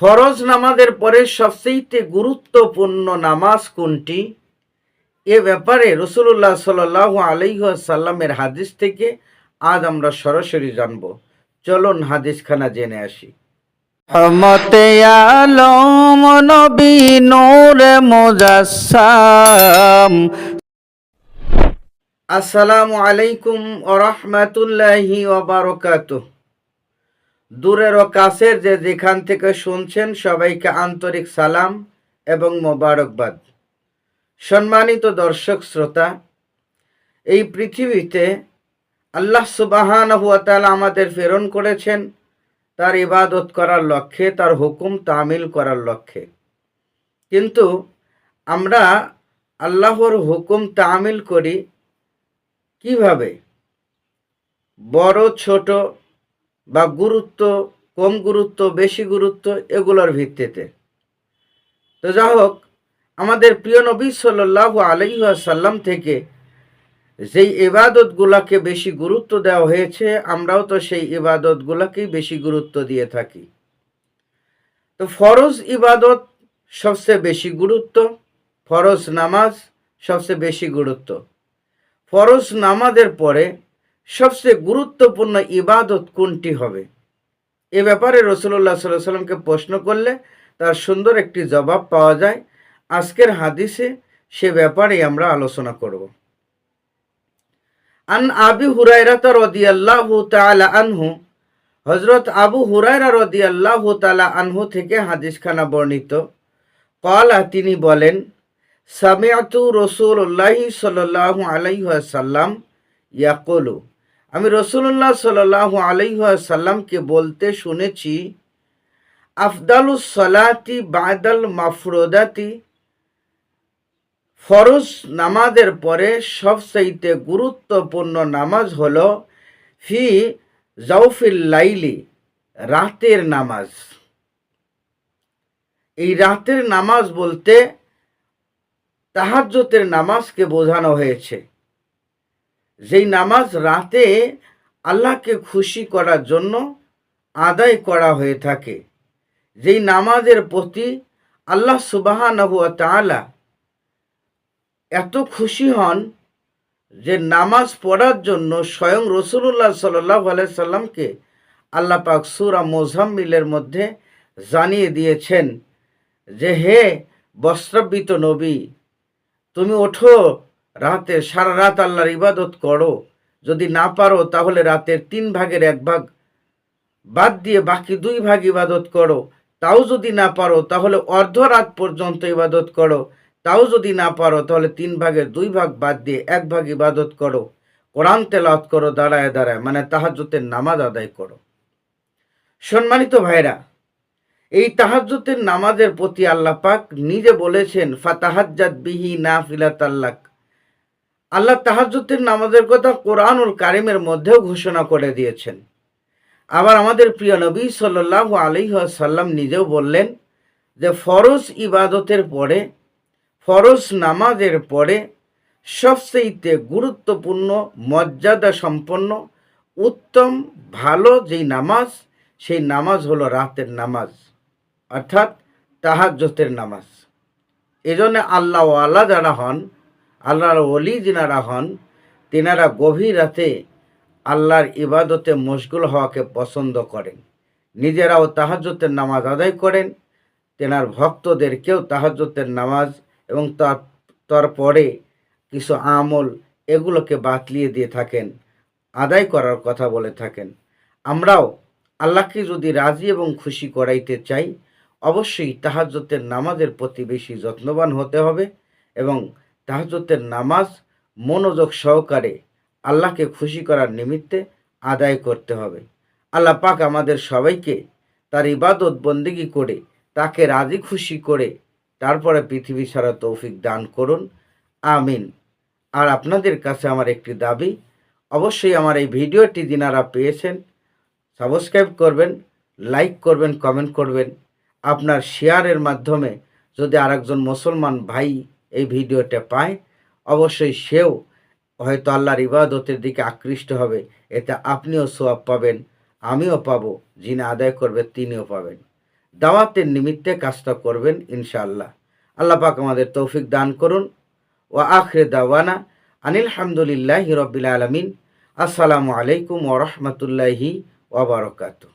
ফরজ নামাজের পরে সবচেয়ে গুরুত্বপূর্ণ নামাজ কোনটি? এ ব্যাপারে রসুল্লাহ সাল আলাইসাল্লামের হাদিস থেকে আজ আমরা সরাসরি জানব। চলুন হাদিসখানা জেনে আসি। রহমতে আলম নবী নূর আসসালামু আলাইকুম ওরহমতুল্লাহি ওবারকাত দূরের ও কাছের যে যেখান থেকে শুনছেন সবাইকে আন্তরিক সালাম এবং মোবারকবাদ। সম্মানিত দর্শক শ্রোতা, এই পৃথিবীতে আল্লাহ সুবাহান আমাদের প্রেরণ করেছেন তার ইবাদত করার লক্ষ্যে, তার হুকুম তামিল করার লক্ষ্যে। কিন্তু আমরা আল্লাহর হুকুম তামিল করি কীভাবে? বড়, ছোট বা গুরুত্ব, কম গুরুত্ব, বেশি গুরুত্ব এগুলোর ভিত্তিতে। তো যা হোক, আমাদের প্রিয় নবী সাল্লাহ আলাইসাল্লাম থেকে যেই ইবাদতগুলাকে বেশি গুরুত্ব দেওয়া হয়েছে, আমরাও তো সেই ইবাদতগুলাকেই বেশি গুরুত্ব দিয়ে থাকি। তো ফরজ ইবাদত সবচেয়ে বেশি গুরুত্ব, ফরজ নামাজ সবচেয়ে বেশি গুরুত্ব। ফরজ নামাজের পরে সবচেয়ে গুরুত্বপূর্ণ ইবাদত কোনটি হবে? এ ব্যাপারে রসুল্লাহ সাল্লাহ সাল্লামকে প্রশ্ন করলে তার সুন্দর একটি জবাব পাওয়া যায়। আজকের হাদিসে সে ব্যাপারে আমরা আলোচনা করব। আন আবি হুরাইরা হুরাইরাত রদিয়াল্লাহু তাআলা আনহু, হযরত আবু হুরায়রা রদিয়াল্লাহু তাআলা আনহু থেকে হাদিসখানা বর্ণিত। কলা তিনি বলেন সামিয়াতু রসুল্লাহি সাল্লাল্লাহু আলাইহি ইয়াকুলু। আমি রসুল্লাহ সাল্লাল্লাহু আলাইহি ওয়াসাল্লামকে বলতে শুনেছি আফদালুস সালাতি বাদাল মাফরুদাতি, ফরজ নামাজের পরে সবচাইতে গুরুত্বপূর্ণ নামাজ হলো ফি জাউফিল লাইলি, রাতের নামাজ। এই রাতের নামাজ বলতে তাহাজ্জতের নামাজকে বোঝানো হয়েছে। যেই নামাজ রাতে আল্লাহকে খুশি করার জন্য আদায় করা হয়ে থাকে, যেই নামাজের প্রতি আল্লাহ সুবাহানহু তাআলা এত খুশি হন যে নামাজ পড়ার জন্য স্বয়ং রসুল্লাহ সাল্লাহ সাল্লামকে আল্লাহ পাক সুরা মোজাম্মিলের মধ্যে জানিয়ে দিয়েছেন যে, হে বস্ত্রাবৃত নবী, তুমি ওঠো রাতে সারা রাত আল্লাহর ইবাদত করো। যদি না পারো, তাহলে রাতের তিন ভাগের এক ভাগ বাদ দিয়ে বাকি দুই ভাগ ইবাদত করো। তাও যদি না পারো, তাহলে অর্ধ রাত পর্যন্ত ইবাদত করো। তাও যদি না পারো, তাহলে তিন ভাগের দুই ভাগ বাদ দিয়ে এক ভাগ ইবাদত করো। কোরআন তেলাওয়াত করো, দাঁড়ায় দাঁড়ায় মানে তাহাজ্জতের নামাজ আদায় করো। সম্মানিত ভাইরা, এই তাহাজ্জতের নামাজের প্রতি আল্লাহ পাক নিজে বলেছেন ফাতাহাজ্জাত বিহি না ফিলাত আল্লাহ আল্লাহ তাহাজ্জতের নামাজের কথা কোরআনুল কারিমের মধ্যেও ঘোষণা করে দিয়েছেন। আবার আমাদের প্রিয় নবী সাল্লাহ আলিহাসাল্লাম নিজেও বললেন যে, ফরজ ইবাদতের পরে, ফরজ নামাজের পরে সবচেয়ে গুরুত্বপূর্ণ মর্যাদা সম্পন্ন উত্তম, ভালো যেই নামাজ, সেই নামাজ হলো রাতের নামাজ, অর্থাৎ তাহাজ্জতের নামাজ। এজন্য আল্লাহ আল্লাহ যারা হন আল্লাহর অলি যিনারা হন, তেনারা গভীর রাতে আল্লাহর ইবাদতে মশগুল হওয়াকে পছন্দ করেন। নিজেরাও তাহাজ্জতের নামাজ আদায় করেন। তেনার ভক্তদেরকেও তাহাজ্জতের নামাজ এবং তার তারপরে কিছু আমল এগুলোকে বাতলিয়ে দিয়ে থাকেন, আদায় করার কথা বলে থাকেন। আমরাও আল্লাহকে যদি রাজি এবং খুশি করাইতে চাই, অবশ্যই তাহাজ্জতের নামাজের প্রতি বেশি যত্নবান হতে হবে এবং তাহাজ্জতের নামাজ মনোযোগ সহকারে আল্লাহকে খুশি করার নিমিত্তে আদায় করতে হবে। আল্লাহ পাক আমাদের সবাইকে তার ইবাদত বন্দিগি করে তাকে রাজি খুশি করে তারপরে পৃথিবী সারা তৌফিক দান করুন। আমিন। আর আপনাদের কাছে আমার একটি দাবি, অবশ্যই আমার এই ভিডিওটি যিনারা পেয়েছেন, সাবস্ক্রাইব করবেন, লাইক করবেন, কমেন্ট করবেন। আপনার শেয়ারের মাধ্যমে যদি আরেকজন মুসলমান ভাই এই ভিডিওটা পায়। অবশ্যই সেও হয়তো আল্লাহর ইবাদতের দিকে আকৃষ্ট হবে। এতে আপনিও সোয়াব পাবেন, আমিও পাবো, যিনি আদায় করবে তিনিও পাবেন। দাওয়াতের নিমিত্তে কাজটা করবেন ইনশাআল্লাহ। আল্লাহ পাক আমাদের তৌফিক দান করুন। ও আখরে দাওয়ানা আনিল হামদুলিল্লাহ রবিল আলমিন। আসসালামু আলাইকুম ওরহমতুল্লাহি ওবরকাতু